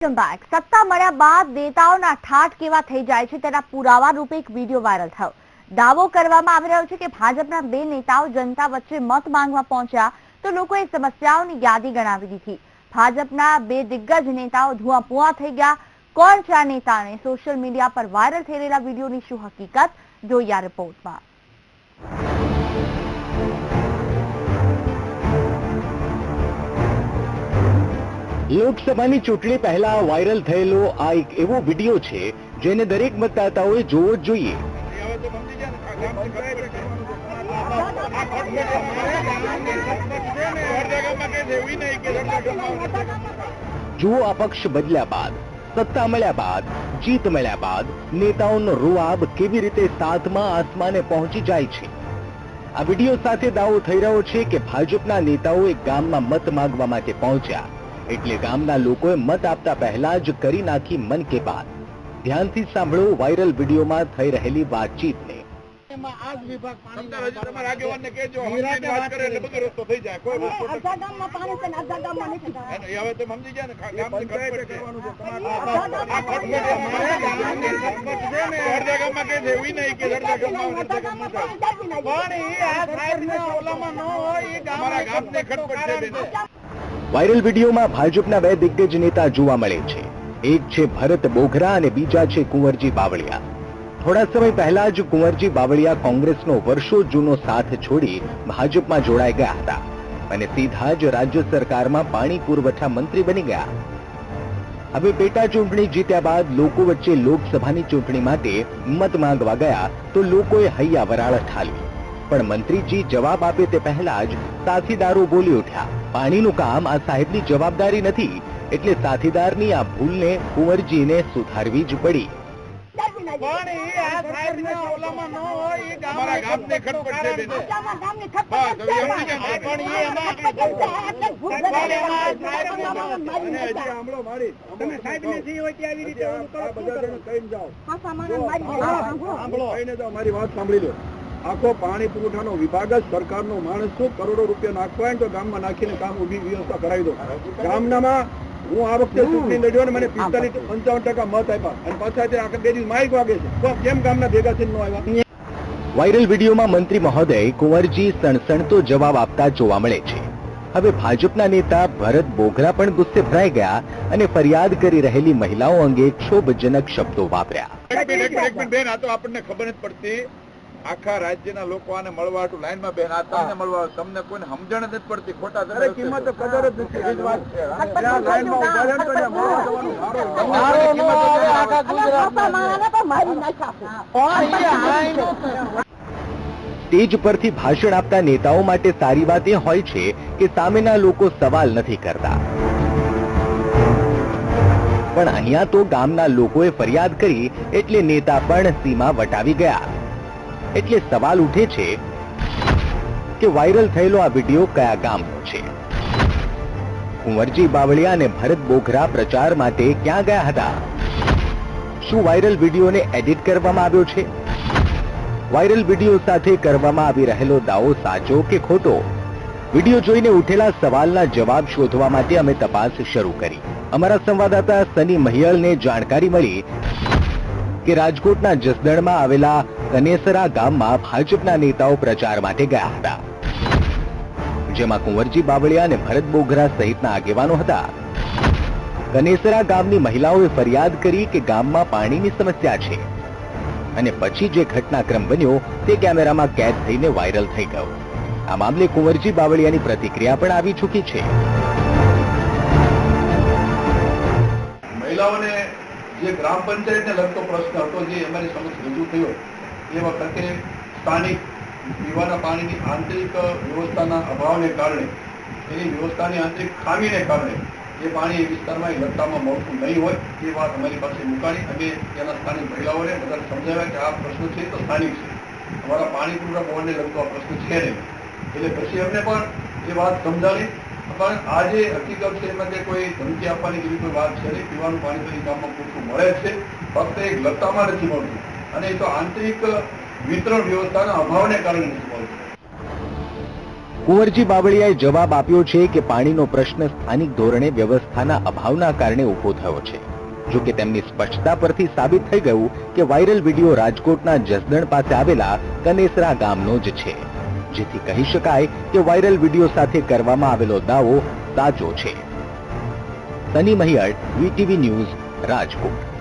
સત્તા મળ્યા બાદ નેતાઓના ઠાઠ કેવા થઈ જાય છે તેના પુરાવા રૂપે એક વીડિયો વાયરલ થયો. દાવો કરવામાં આવી રહ્યો છે કે ભાજપના બે નેતાઓ જનતા વચ્ચે મત માંગવા પહોંચ્યા તો લોકોએ સમસ્યાઓની યાદી ગણાવી દીધી. ભાજપના બે દિગ્ગજ નેતાઓ ધુઆપુઆ થઈ ગયા. કોણ છે આ નેતાને સોશિયલ મીડિયા પર વાયરલ થઈ રહેલા વિડીયોની શું હકીકત? જોઈએ રિપોર્ટમાં. લોકસભાની ચૂંટણી પહેલા વાયરલ થયેલો આ એક એવો વીડિયો છે, જેને દરેક મતદાતાઓએ જોવો જ જોઈએ. જુઓ આ પક્ષ બદલ્યા બાદ, સત્તા મળ્યા બાદ, જીત મળ્યા બાદ, નેતાઓનો રૂઆબ કેવી રીતે સાતમા આસમાને પહોંચી જાય છે. આ વીડિયો સાથે દાવો થઈ રહ્યો છે કે ભાજપના નેતાઓ એક ગામમાં મત માંગવા માટે પહોંચ્યા. એટલે ગામના લોકોએ મત આપતા પહેલા જ કરી નાખી મન કે બાત. ધ્યાનથી સાંભળો વાયરલ વિડીયોમાં થઈ રહેલી વાતચીતને. પાણી છે. ને અડધા ગામમાં નથી અને એ ને, આ ને. હોય, સાહેબના ઓલામાં ન હોય, ઈ અમારા ગામમાં ખટપટ છે. વાયરલ વિડીયોમાં ભાજપના બે દિગ્ગજ નેતા જોવા મળે છે. એક છે ભરત બોઘરા અને બીજા છે કુંવરજી બાવળિયા. થોડા સમય પહેલા જ કુંવરજી બાવળિયા કોંગ્રેસનો વર્ષો જૂનો સાથ છોડી ભાજપમાં જોડાઈ ગયા હતા અને સીધા જ રાજ્ય સરકારમાં પાણી પુરવઠા મંત્રી બની ગયા. હવે પેટા ચૂંટણી જીત્યા બાદ લોકો વચ્ચે લોકસભાની ચૂંટણી માટે મત માંગવા ગયા તો લોકોએ હૈયા વરાળ ઠાલવી. પણ મંત્રીજી જવાબ આપે તે પહેલા જ સાથીદારો બોલી ઉઠ્યા. પાણીનું કામ આ સાહેબની જવાબદારી નથી એટલે સાથીદારની આ ભૂલને કુંવરજીને સુધારવી જ પડી. મારી વાત સાંભળી લો. આખો પાણી પુરવઠાનો વિભાગ જ સરકારનો માણસ છું. કરોડો રૂપિયા નાખવા ને તો ગામમાં નાખીને કામ ઊભી વ્યવસ્થા કરાવી દો. ગામનામાં હું આ વખતે ચૂંટણી લડ્યો ને મને પિસ્તાલીસ પંચાવન ટકા મત આપ્યા. અને પાછા તે આખા બે દિવસ માઇક વાગે છે. તો કેમ ગામના ભેગા થઈને ન આવ્યા? વાયરલ વિડીયોમાં મંત્રી મહોદય કુંવરજી સણસણતો જવાબ આપતા જોવા મળે છે. હવે ભાજપના નેતા ભરત બોઘરા પણ ગુસ્સે ભરાઈ ગયા અને ફરિયાદ કરી રહેલી મહિલાઓ અંગે ક્ષોભજનક શબ્દો વાપર્યા. બેન આ તો આપણને ખબર નથી પડતી આખા રાજ્યના લોકો આને મળવા હાટુ લાઈનમાં બેન આ તમને મળવા તમને કોઈને સમજણ જ નથી પડતી. ખોટા તમે કિંમત કદર જ નથી. એ જ વાત છે. ત્યાં લાઈનમાં ઊભા રહે તો મળવા જવાનું સારું. સ્ટેજ પરથી ભાષણ આપતા નેતાઓ માટે સારી વાત એ હોય છે કે સામેના લોકો સવાલ નથી કરતા. પણ અહીંયા તો ગામના લોકોએ ફરિયાદ કરી એટલે નેતા પણ સીમા વટાવી ગયા. એટલે સવાલ ઉઠે છે કે વાયરલ થયેલો આ વીડિયો કયા ગામનો છે? કુંવરજી બાવળિયા અને ભરત બોઘરા પ્રચાર માટે ક્યાં ગયા હતા? શું વાયરલ વિડીયોને એડિટ કરવામાં આવ્યો છે? વાયરલ વીડિયો સાથે કરવામાં આવી રહેલો દાવો સાચો કે ખોટો? વીડિયો જોઈને ઉઠેલા સવાલના જવાબ શોધવા માટે અમે તપાસ શરૂ કરી. અમારા સંવાદદાતા સની મહિયલને જાણકારી મળી કે રાજકોટના જસદણમાં આવેલા કનેસરા ગામમાં ભાજપના નેતાઓ પ્રચાર માટે ગયા હતા. જેમાં કુંવરજી બાવળિયા અને ભરત બોઘરા સહિતના આગેવાનો હતા. કનેસરા ગામની મહિલાઓએ ફરિયાદ કરી કે ગામમાં પાણીની સમસ્યા છે. અને પછી જે ઘટનાક્રમ બન્યો તે કેમેરામાં કેદ થઈને વાયરલ થઈ ગયો. આ મામલે કુંવરજી બાવળિયાની પ્રતિક્રિયા પણ આવી ચૂકી છે. મહિલાઓને જે ગ્રામ પંચાયતને લગતો પ્રશ્ન હતો, જે અમારી સમક્ષ રજૂ થયો એ વખતે સ્થાનિક પીવાના પાણીની આંતરિક વ્યવસ્થાના અભાવને કારણે એની વ્યવસ્થાની આંતરિક ખામીને કારણે એ પાણી એ વિસ્તારમાં, એ લટ્ટામાં મળતું નહીં હોય, એ વાત અમારી પાસે મુકાણી અમે ત્યાંના સ્થાનિક મહિલાઓને બધાને સમજાવ્યા કે આ પ્રશ્ન છે તો સ્થાનિક છે. અમારા પાણી પૂરા પવનને લગતો આ પ્રશ્ન છે નહીં. એટલે પછી અમને પણ એ વાત સમજાવી. પણ આ જે હકીકત છે એમાં કે કોઈ ધમકી આપવાની જેવી કોઈ વાત છે નહીં. પીવાનું પાણી તો ગામમાં પૂરતું મળે છે. ફક્ત એક લત્તામાં નથી મળતું. અને એ તો આંતરિક વિતરણ વ્યવસ્થાના અભાવને કારણે કુંવરજી બાબળિયાએ જવાબ આપ્યો છે કે પાણીનો પ્રશ્ન સ્થાનિક ધોરણે વ્યવસ્થાના અભાવના કારણે ઊભો થયો છે. જો તેમની સ્પષ્ટતા પરથી સાબિત થઈ ગયું કે વાયરલ વીડિયો રાજકોટના જસદણ પાસે આવેલા કનેસરા ગામનો જ છે. જેથી કહી શકાય કે વાયરલ વીડિયો સાથે કરવામાં આવેલો દાવો સાચો છે. Sunny Mahiyad VTV news, Rajkot.